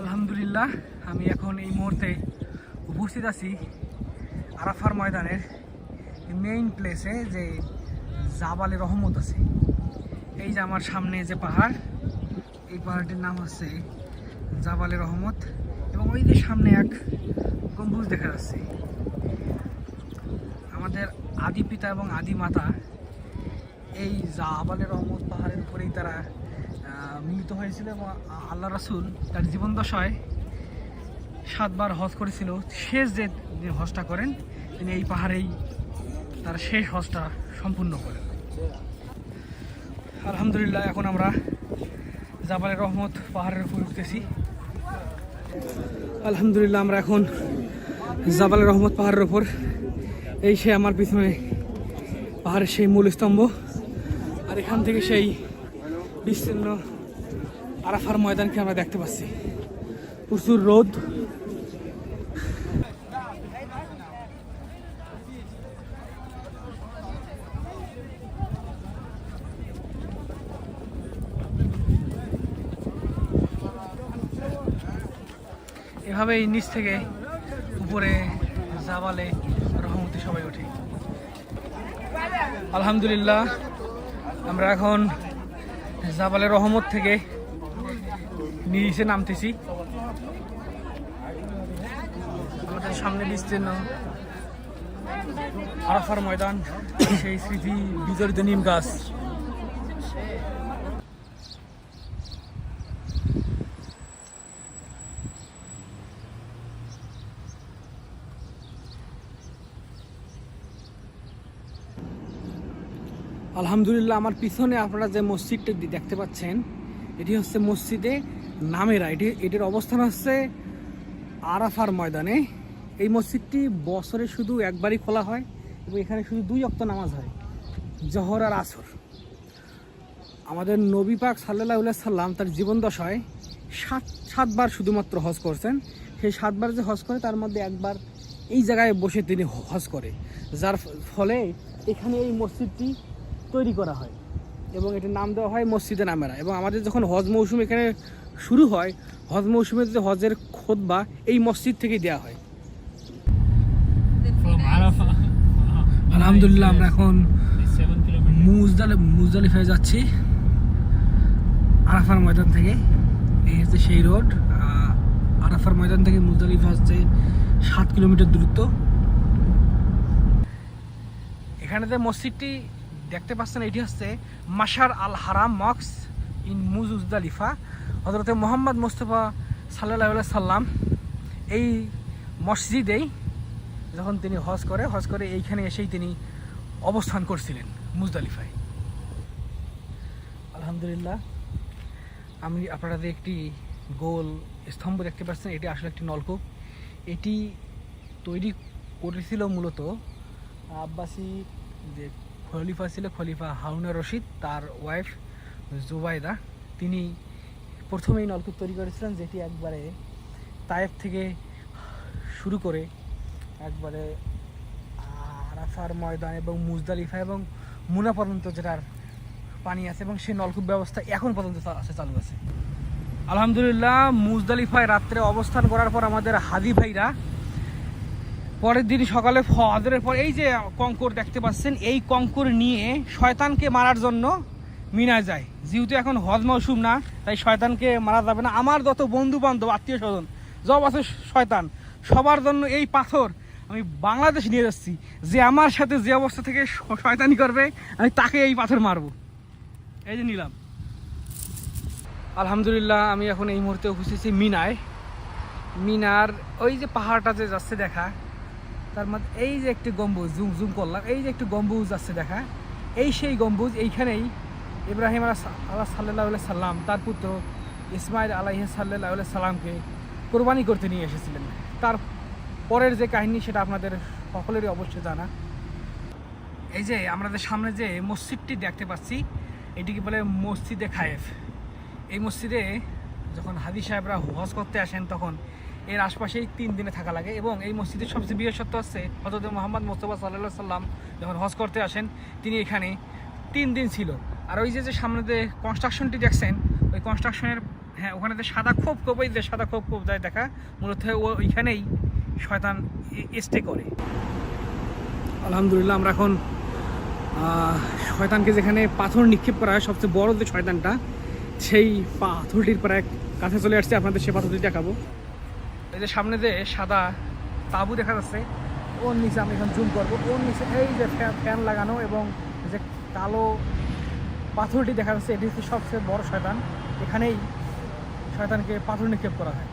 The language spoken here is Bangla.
আলহামদুলিল্লাহ, আমি এখন এই মুহূর্তে উপস্থিত আছি আরাফার ময়দানের মেইন প্লেসে যে জাবালে রহমত আছে। এই যে আমার সামনে যে পাহাড়, এই পাহাড়টির নাম হচ্ছে জাবালে রহমত এবং ওই যে সামনে এক গম্বুজ দেখা যাচ্ছে। আমাদের আদি পিতা এবং আদি মাতা এই জাবালে রহমত পাহাড়ের উপরেই তারা মিলিত হয়েছিল এবং আল্লাহ রাসুল তার জীবন দশায় সাতবার হজ করেছিল। শেষ যে হজটা করেন, তিনি এই পাহাড়েই তার শেষ হজটা সম্পূর্ণ করেন। আলহামদুলিল্লাহ, এখন আমরা জাবালে রহমত পাহাড়ের উপর উঠতেছি। আলহামদুলিল্লাহ, আমরা এখন জাবালে রহমত পাহাড়ের উপর। এই সে আমার পিছনে পাহাড়ের সেই মূল স্তম্ভ। আর এখান থেকে সেই বিস্তীর্ণ আরাফার ময়দানকে আমরা দেখতে পাচ্ছি। প্রচুর রোদ। এভাবে এই নিচ থেকে উপরে জাবালে রহমতি সবাই ওঠে। আলহামদুলিল্লাহ, আমরা এখন জাবালে রহমত থেকে নিচে নামতেছি। আমাদের সামনে বিস্তীর্ণ আরাফার ময়দান, সেই স্মৃতি বিজড়িত নিম গাছ। আলহামদুলিল্লাহ, আমার পিছনে আপনারা যে মসজিদটা দেখতে পাচ্ছেন, এটি হচ্ছে মসজিদে নামেরা এটি এটির অবস্থান হচ্ছে আরাফার ময়দানে। এই মসজিদটি বছরে শুধু একবারই খোলা হয় এবং এখানে শুধু দুই অক্ত নামাজ হয়, জহর আর আসর। আমাদের নবী পাক সাল্লাহ সাল্লাম তার জীবন দশায় সাত, সাতবার শুধুমাত্র হজ করছেন। সেই সাতবার যে হজ করে, তার মধ্যে একবার এই জায়গায় বসে তিনি হজ করে, যার ফলে এখানে এই মসজিদটি তৈরি করা হয়। এবং এটার নাম দেওয়া হয় মসজিদে নামেরা। এবং আমাদের যখন হজ মৌসুম এখানে শুরু হয় হজ মৌসুমে যে হজের খোদবা এই মসজিদ থেকেই দেওয়া হয়। আলহামদুলিল্লাহ আমরা এখন. মুজদালে মুজদালিফায় যাচ্ছি আরাফার ময়দান থেকে। এই হচ্ছে সেই রোড আরাফার ময়দান থেকে মুজদালিফা হচ্ছে সাত কিলোমিটার দূরত্ব। এখানে যে মসজিদটি দেখতে পাচ্ছেন, এটি হচ্ছে মাসার আল হারাম মক্স ইন মুজদালিফা হজরতে মোহাম্মদ মোস্তফা সাল্লাহ সাল্লাম এই মসজিদেই যখন তিনি হজ করে হজ করে এইখানে এসেই তিনি অবস্থান করছিলেন মুজদালিফায় আলহামদুলিল্লাহ, আমি আপনাদের একটি গোল স্তম্ভ দেখতে পাচ্ছেন, এটি আসলে একটি নলকূপ। এটি তৈরি করেছিল মূলত আব্বাসি যে খলিফা ছিল খলিফা হারুনা রশিদ, তার ওয়াইফ জুবাইদা। তিনি প্রথমে এই নলকূপ তৈরি করেছিলেন, যেটি একবারে তায়েফ থেকে শুরু করে একবারে আরাফার ময়দান এবং মুজদালিফা এবং মুনা পর্যন্ত যেটার পানি আছে এবং সেই নলকূপ ব্যবস্থা এখন পর্যন্ত আছে, চালু আছে। আলহামদুলিল্লাহ, মুজদালিফায় রাত্রে অবস্থান করার পর আমাদের হাদি ভাইরা পরের দিন সকালে ফজরের পর এই যে কঙ্কর দেখতে পাচ্ছেন, এই কঙ্কর নিয়ে শয়তানকে মারার জন্য মিনা যায়। যেহেতু এখন হজ মৌসুম না, তাই শয়তানকে মারা যাবে না। আমার যত বন্ধু বান্ধব আত্মীয় স্বজন সব আছে শয়তান। সবার জন্য এই পাথর আমি বাংলাদেশ নিয়ে যাচ্ছি। যে আমার সাথে যে অবস্থা থেকে শয়তানি করবে, আমি তাকে এই পাথর মারবো। এই যে নিলাম। আলহামদুলিল্লাহ, আমি এখন এই মুহূর্তে উপস্থিত মিনায়। মিনার ওই যে পাহাড়টা যে যাচ্ছে দেখা তার মধ্যে এই যে একটি গম্বুজ, জুম জুম করলাম, এই যে একটি গম্বুজ যাচ্ছে দেখা, এই সেই গম্বুজ এইখানেই ইব্রাহিম আলাহ আল্লাহ সাল্লাহ সাল্লাম, তার পুত্র ইসমাইল আলাইহ সাল্লাহ সাল্লামকে কোরবানি করতে নিয়ে এসেছিলেন। তার পরের যে কাহিনী সেটা আপনাদের সকলেরই অবশ্যই জানা। এই যে আমাদের সামনে যে মসজিদটি দেখতে পাচ্ছি এটিকে বলে মসজিদে খায়েফ? এই মসজিদে যখন হাদি সাহেবরা হজ করতে আসেন তখন এর আশপাশেই তিন দিনে থাকা লাগে এবং এই মসজিদের সবচেয়ে বিশেষত্ব হচ্ছে হজরত মোহাম্মদ মোস্তফা সাল্লাহ সাল্লাম যখন হজ করতে আসেন, তিনি এখানে তিন দিন ছিল। আর ওই যে যে সামনে যে কনস্ট্রাকশনটি দেখছেন, ওই কনস্ট্রাকশনের হ্যাঁ ওখানে যে সাদা খোপ খোপ ওই যে সাদা খোপ খোপ যায় দেখা, মূলত ওইখানেই শয়তান স্টে করে। আলহামদুলিল্লাহ, আমরা এখন শয়তানকে যেখানে পাথর নিক্ষেপ করা হয়, সবচেয়ে বড় যে শয়তানটা, সেই পাথরটির প্রায় কাছে চলে আসছে। আপনাদের সে পাথরটি দেখাবো। এই যে সামনে যে সাদা তাবু দেখা যাচ্ছে, ওর নিচে আমি এখন জুম করব। ওর নিচে এই যে ফ্যান লাগানো এবং যে কালো পাথরটি দেখা যাচ্ছে, এটি হচ্ছে সবচেয়ে বড় শয়তান। এখানেই শয়তানকে পাথর নিক্ষেপ করা হয়।